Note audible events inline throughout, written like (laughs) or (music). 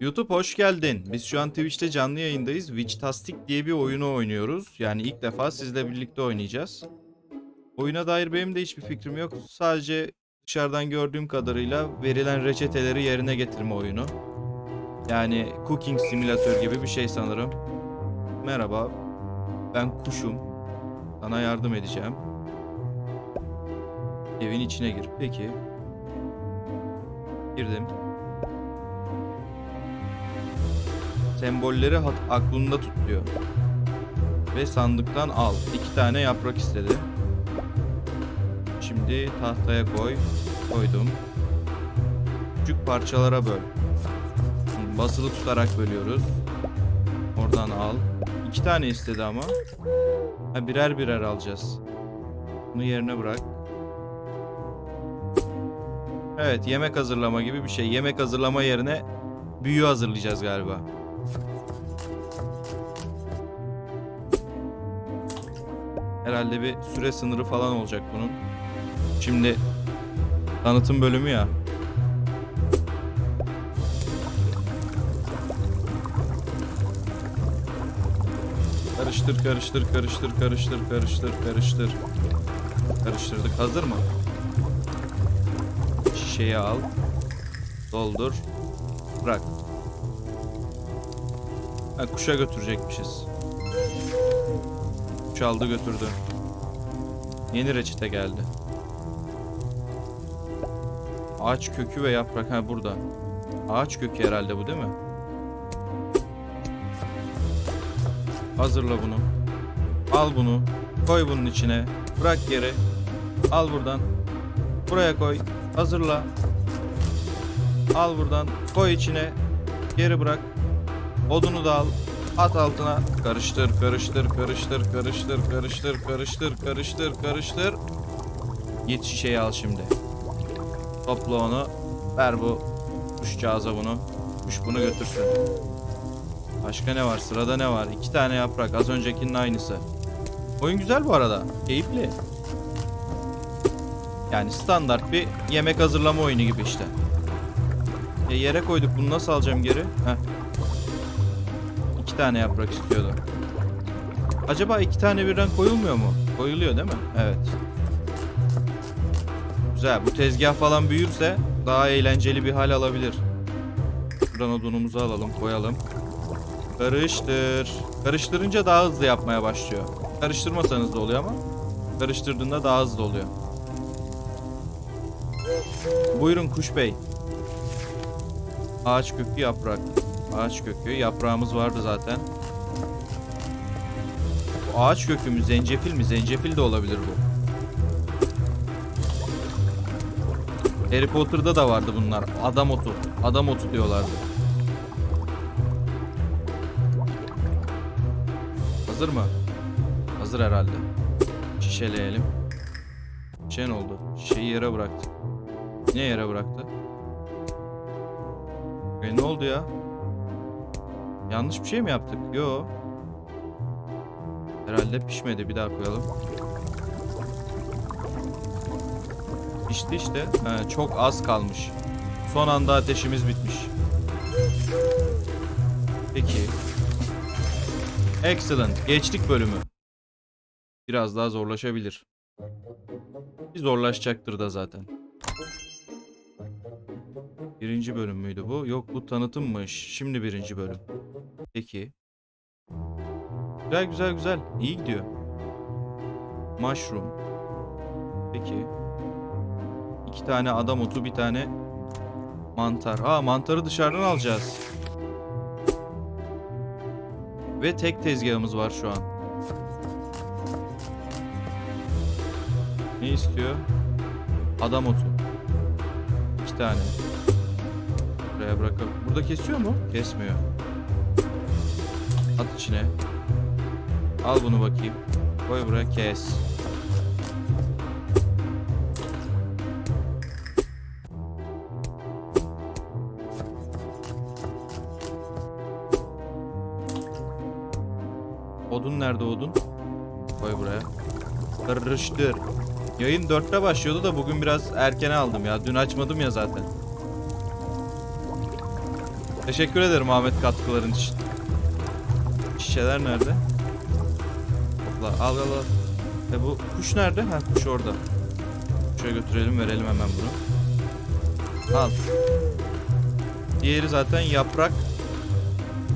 YouTube hoş geldin. Biz şu an Twitch'te canlı yayındayız. Witchtastic diye bir oyunu oynuyoruz. Yani ilk defa sizle birlikte oynayacağız. Oyuna dair benim de hiçbir fikrim yok. Sadece dışarıdan gördüğüm kadarıyla verilen reçeteleri yerine getirme oyunu. Yani Cooking Simulator gibi bir şey sanırım. Merhaba. Ben kuşum. Sana yardım edeceğim. Evin içine gir. Peki. Girdim. Sembolleri aklında tut diyor. Ve sandıktan al. İki tane yaprak istedi. Şimdi tahtaya koy. Koydum. Küçük parçalara böl. Basılı tutarak bölüyoruz. Oradan al. İki tane istedi ama. Ha, birer birer alacağız. Bunu yerine bırak. Evet yemek hazırlama gibi bir şey. Yemek hazırlama yerine büyü hazırlayacağız galiba. Herhalde bir süre sınırı falan olacak bunun. Şimdi tanıtım bölümü ya. Karıştır, karıştır, karıştır, karıştır, karıştır, karıştır. Karıştırdık. Hazır mı? Şişeyi al. Doldur. Bırak. Ha, kuşa götürecekmişiz. Çaldı götürdü. Yeni reçete geldi. Ağaç kökü ve yaprak. Ha burada. Ağaç kökü herhalde bu değil mi? Hazırla bunu. Al bunu. Koy bunun içine. Bırak geri. Al buradan. Buraya koy. Hazırla. Al buradan. Koy içine. Geri bırak. Odunu da al. At altına. Karıştır, karıştır, karıştır, karıştır, karıştır, karıştır, karıştır, karıştır. Git şişeyi al şimdi. Topla onu. Ver bu kuşcağıza bunu. Kuş bunu götürsün. Başka ne var? Sırada ne var? İki tane yaprak. Az öncekinin aynısı. Oyun güzel bu arada. Keyifli. Yani standart bir yemek hazırlama oyunu gibi işte. E yere koyduk. Bunu nasıl alacağım geri? Heh. İki tane yaprak istiyordu. Acaba iki tane birden koyulmuyor mu? Koyuluyor değil mi? Evet. Güzel. Bu tezgah falan büyürse daha eğlenceli bir hal alabilir. Buradan odunumuzu alalım, koyalım. Karıştır. Karıştırınca daha hızlı yapmaya başlıyor. Karıştırmasanız da oluyor ama karıştırdığında daha hızlı oluyor. Buyurun Kuş Bey. Ağaç kökü yaprak. Ağaç kökü. Yaprağımız vardı zaten. Bu ağaç kökü mü? Zencefil mi? Zencefil de olabilir bu. Harry Potter'da da vardı bunlar. Adam otu. Adam otu diyorlardı. Hazır mı? Hazır herhalde. Şişeleyelim. Şişe ne oldu? Şişeyi yere bıraktı. Niye yere bıraktı? E ne oldu ya? Yanlış bir şey mi yaptık? Yo. Herhalde pişmedi. Bir daha koyalım. Pişti işte. He, çok az kalmış. Son anda ateşimiz bitmiş. Peki. Excellent. Geçtik bölümü. Biraz daha zorlaşabilir. Bir zorlaşacaktır da zaten. Birinci bölüm müydü bu? Yok bu tanıtımmış. Şimdi birinci bölüm. Peki. Güzel güzel güzel. İyi gidiyor. Mushroom. Peki. İki tane adam otu bir tane mantar. Aa mantarı dışarıdan alacağız. Ve tek tezgahımız var şu an. Ne istiyor? Adam otu. İki tane. Buraya bırakalım. Burada kesiyor mu? Kesmiyor. At içine. Al bunu bakayım. Koy buraya kes. Odun nerede odun? Koy buraya. Karıştır. Yayın 4'te başlıyordu da bugün biraz erkene aldım ya. Dün açmadım ya zaten. Teşekkür ederim Ahmet katkıların için. Şişeler nerede? Topla al al al. E bu kuş nerede? Ha kuş orada. Şöyle götürelim verelim hemen bunu. Al. Diğeri zaten yaprak.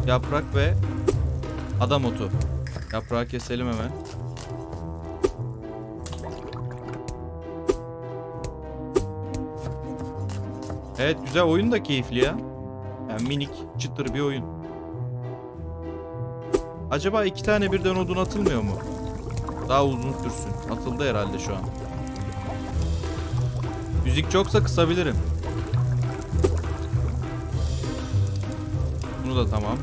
Yaprak ve adam otu. Yaprağı keselim hemen. Evet güzel oyun da keyifli ya. Yani minik çıtır bir oyun. Acaba iki tane birden odun atılmıyor mu? Daha uzun sürsün. Atıldı herhalde şu an. Müzik çoksa kısabilirim. Bunu da tamam.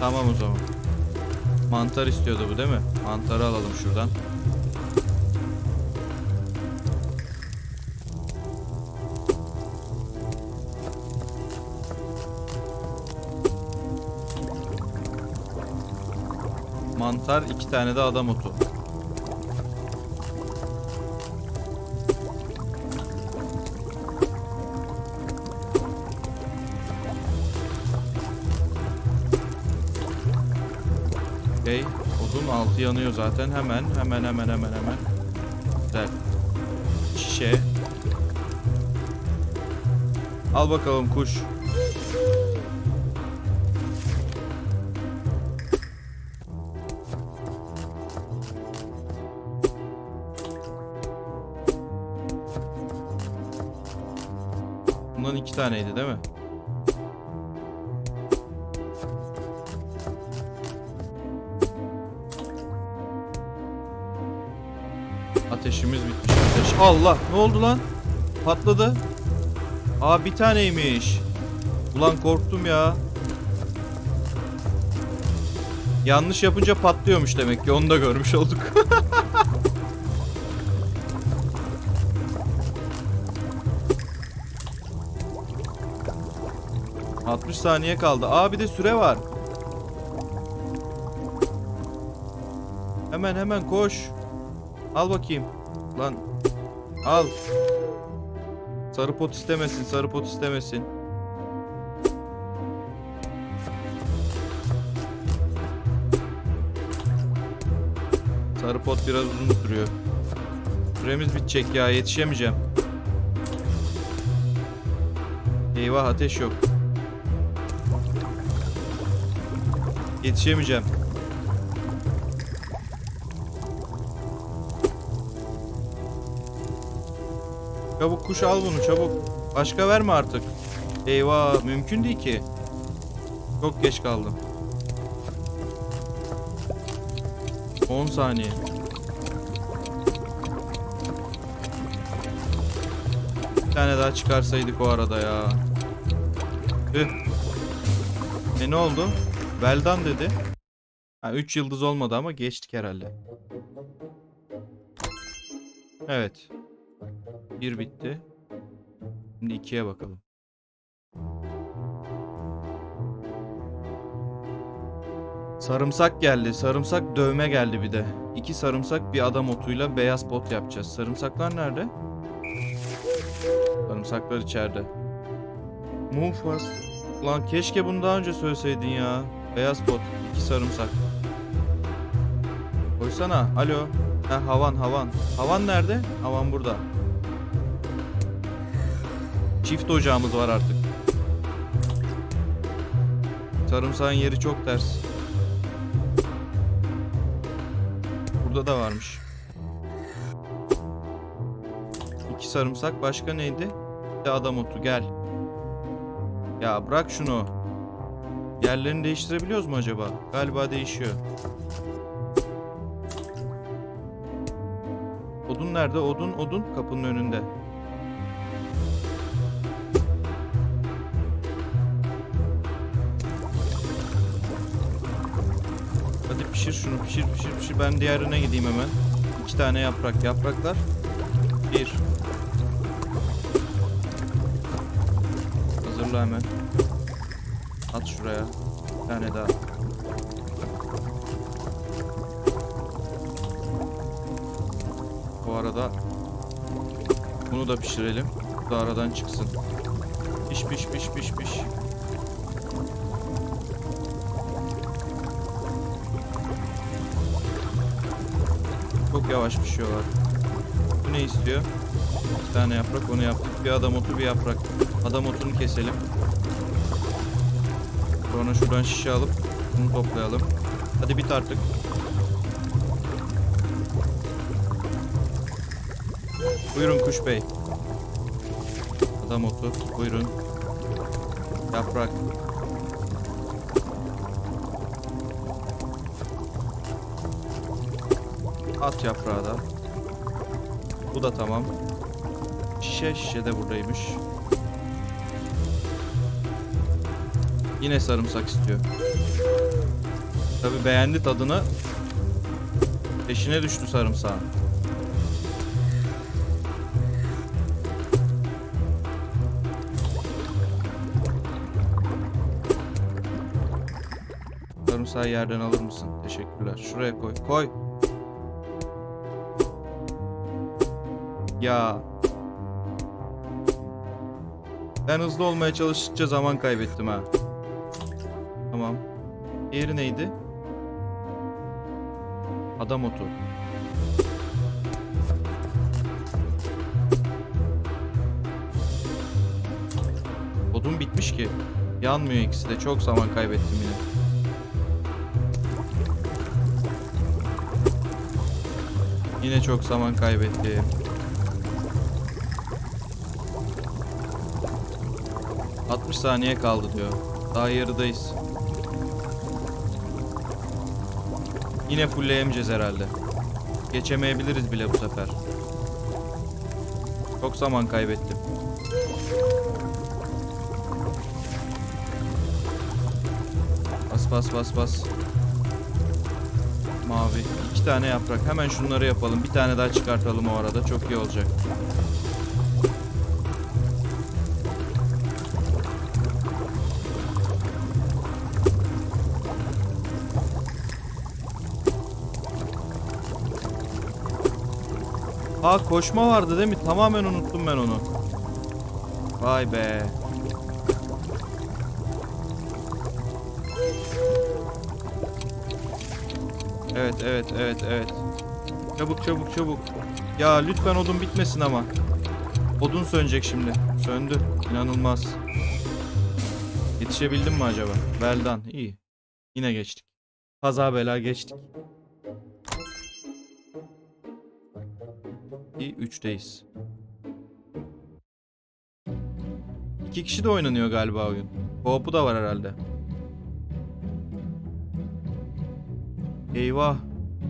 Tamam o zaman. Mantar istiyordu bu değil mi? Mantarı alalım şuradan. Mantar iki tane de adam otu. Okey. Odun altı yanıyor zaten. Hemen hemen hemen hemen hemen. Güzel. Şişe. Al bakalım kuş. Bundan iki taneydi değil mi? Ateşimiz bitmiş. Ateş. Allah ne oldu lan? Patladı. Aa bir taneymiş. Ulan korktum ya. Yanlış yapınca patlıyormuş demek ki onu da görmüş olduk. (laughs) ...60 saniye kaldı. Aa bir de süre var. Hemen hemen koş. Al bakayım. Lan. Al. Sarı pot istemesin, sarı pot istemesin. Sarı pot biraz uzun sürüyor. Süremiz bitecek ya, yetişemeyeceğim. Eyvah ateş yok. Yetişemeyeceğim. Çabuk kuş al bunu çabuk. Başka verme artık. Eyvah mümkün değil ki. Çok geç kaldım. 10 saniye. Bir tane daha çıkarsaydık o arada ya. Tüh. E ne oldu? Veldan dedi. Ha 3 yıldız olmadı ama geçtik herhalde. Evet. Bir bitti. Şimdi ikiye bakalım. Sarımsak geldi. Sarımsak dövme geldi bir de. İki sarımsak bir adam otuyla beyaz bot yapacağız. Sarımsaklar nerede? Sarımsaklar içeride. Mufas. Lan keşke bunu daha önce söyleseydin ya. Beyaz bot. iki sarımsak. Koysana. Alo. Ha havan havan. Havan nerede? Havan burada. Çift ocağımız var artık. Sarımsağın yeri çok ters. Burada da varmış. İki sarımsak başka neydi? Bir de adam otu gel. Ya bırak şunu. Yerlerini değiştirebiliyoruz mu acaba? Galiba değişiyor. Odun nerede? Odun, odun kapının önünde. Hadi pişir şunu pişir pişir pişir. Ben diğerine gideyim hemen. İki tane yaprak. Yapraklar. Bir. Hazırla hemen. At şuraya. Bir tane daha. Bu arada bunu da pişirelim. da aradan çıksın. Piş piş piş piş piş. Çok yavaş pişiyorlar. Bu ne istiyor? Bir tane yaprak onu yaptık. Bir adam otu bir yaprak. Adam otunu keselim. Sonra şuradan şişe alıp bunu toplayalım. Hadi bit artık. Buyurun kuş bey. Adam otu. Buyurun. Yaprak. At yaprağı da. Bu da tamam. Şişe şişe de buradaymış. Yine sarımsak istiyor. Tabi beğendi tadını. Peşine düştü sarımsağın. Sarımsağı yerden alır mısın? Teşekkürler. Şuraya koy. Koy. Ya. Ben hızlı olmaya çalıştıkça zaman kaybettim ha. Tamam. Diğeri neydi? Adam otu. Odun bitmiş ki. Yanmıyor ikisi de. Çok zaman kaybettim yine. Yine çok zaman kaybettim. ...60 saniye kaldı diyor. Daha yarıdayız. Yine fullleyemeyeceğiz herhalde. Geçemeyebiliriz bile bu sefer. Çok zaman kaybettim. Bas bas bas bas. Mavi. İki tane yaprak. Hemen şunları yapalım. Bir tane daha çıkartalım o arada. Çok iyi olacak. Aa koşma vardı değil mi? Tamamen unuttum ben onu. Vay be. Evet evet evet evet. Çabuk çabuk çabuk. Ya lütfen odun bitmesin ama. Odun sönecek şimdi. Söndü. İnanılmaz. Yetişebildim mi acaba? Veldan. İyi. Yine geçtik. Kaza bela geçtik. İyi, üçteyiz. İki kişi de oynanıyor galiba oyun. Co-op'u da var herhalde. Eyvah.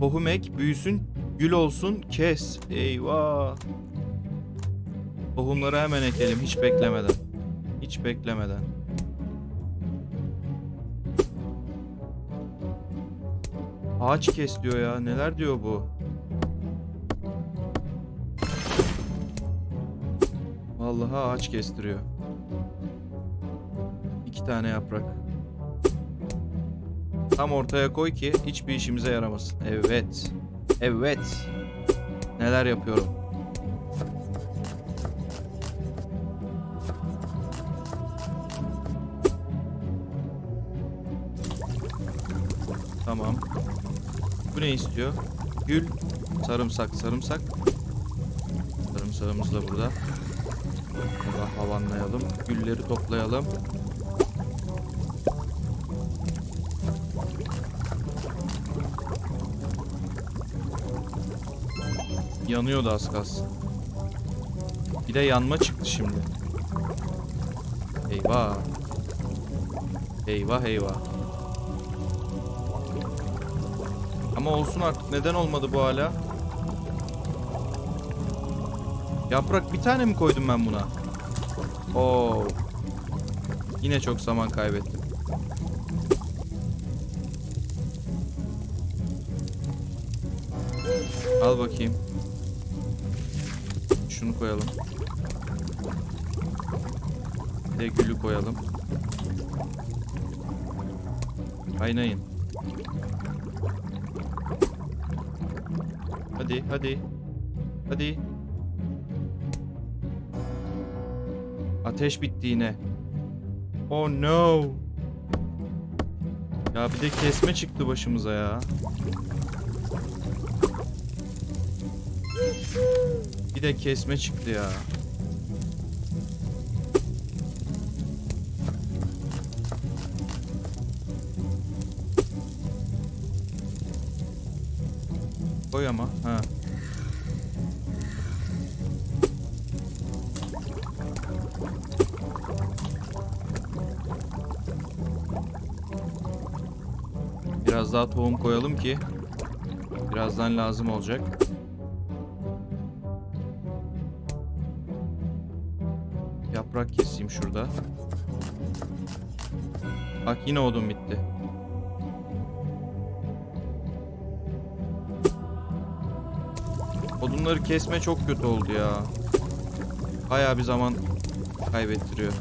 Tohum ek, büyüsün, gül olsun, kes. Eyvah. Tohumları hemen ekelim hiç beklemeden. Hiç beklemeden. Ağaç kes diyor ya. Neler diyor bu? Vallahi ağaç kestiriyor. İki tane yaprak. Tam ortaya koy ki hiçbir işimize yaramasın. Evet. Evet. Neler yapıyorum. Tamam. Bu ne istiyor? Gül, sarımsak, sarımsak. Sarımsağımız da burada. Burada havanlayalım. Gülleri toplayalım. Yanıyordu az kalsın. Bir de yanma çıktı şimdi. Eyvah. Eyvah eyvah. Ama olsun artık. Neden olmadı bu hala? Yaprak bir tane mi koydum ben buna? Oo. Yine çok zaman kaybettim. Al bakayım. Şunu koyalım. Bir de gülü koyalım. Kaynayın. Hadi hadi. Hadi. Ateş bitti yine. Oh no. Ya bir de kesme çıktı başımıza ya. Bir de kesme çıktı ya. Koy ama. Ha. Biraz daha tohum koyalım ki birazdan lazım olacak. Yaprak keseyim şurada. Bak yine odun bitti. Odunları kesme çok kötü oldu ya. Bayağı bir zaman kaybettiriyor.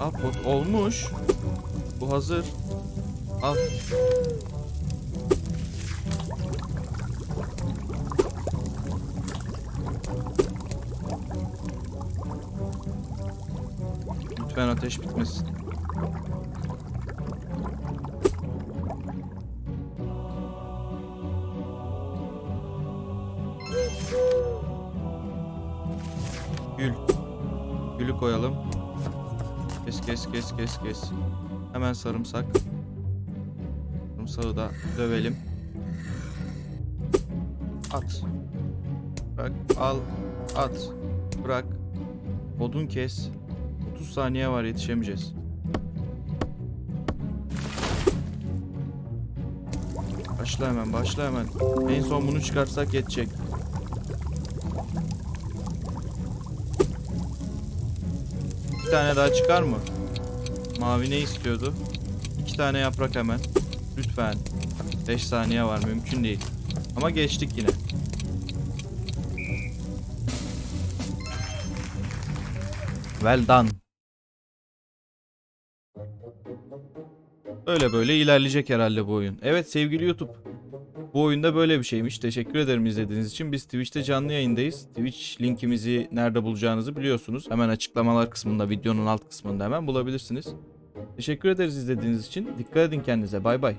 Al bak olmuş. Bu hazır. Al. Lütfen ateş bitmesin. Koyalım. Kes kes kes kes kes. Hemen sarımsak. Sarımsağı da dövelim. At. Bırak. Al. At. Bırak. Odun kes. 30 saniye var yetişemeyeceğiz. Başla hemen başla hemen. En son bunu çıkartsak yetecek. Bir tane daha çıkar mı? Mavi ne istiyordu? İki tane yaprak hemen. Lütfen. 5 saniye var mümkün değil. Ama geçtik yine. Well done. Öyle böyle ilerleyecek herhalde bu oyun. Evet sevgili YouTube. Bu oyunda böyle bir şeymiş. Teşekkür ederim izlediğiniz için. Biz Twitch'te canlı yayındayız. Twitch linkimizi nerede bulacağınızı biliyorsunuz. Hemen açıklamalar kısmında, videonun alt kısmında hemen bulabilirsiniz. Teşekkür ederiz izlediğiniz için. Dikkat edin kendinize. Bay bay.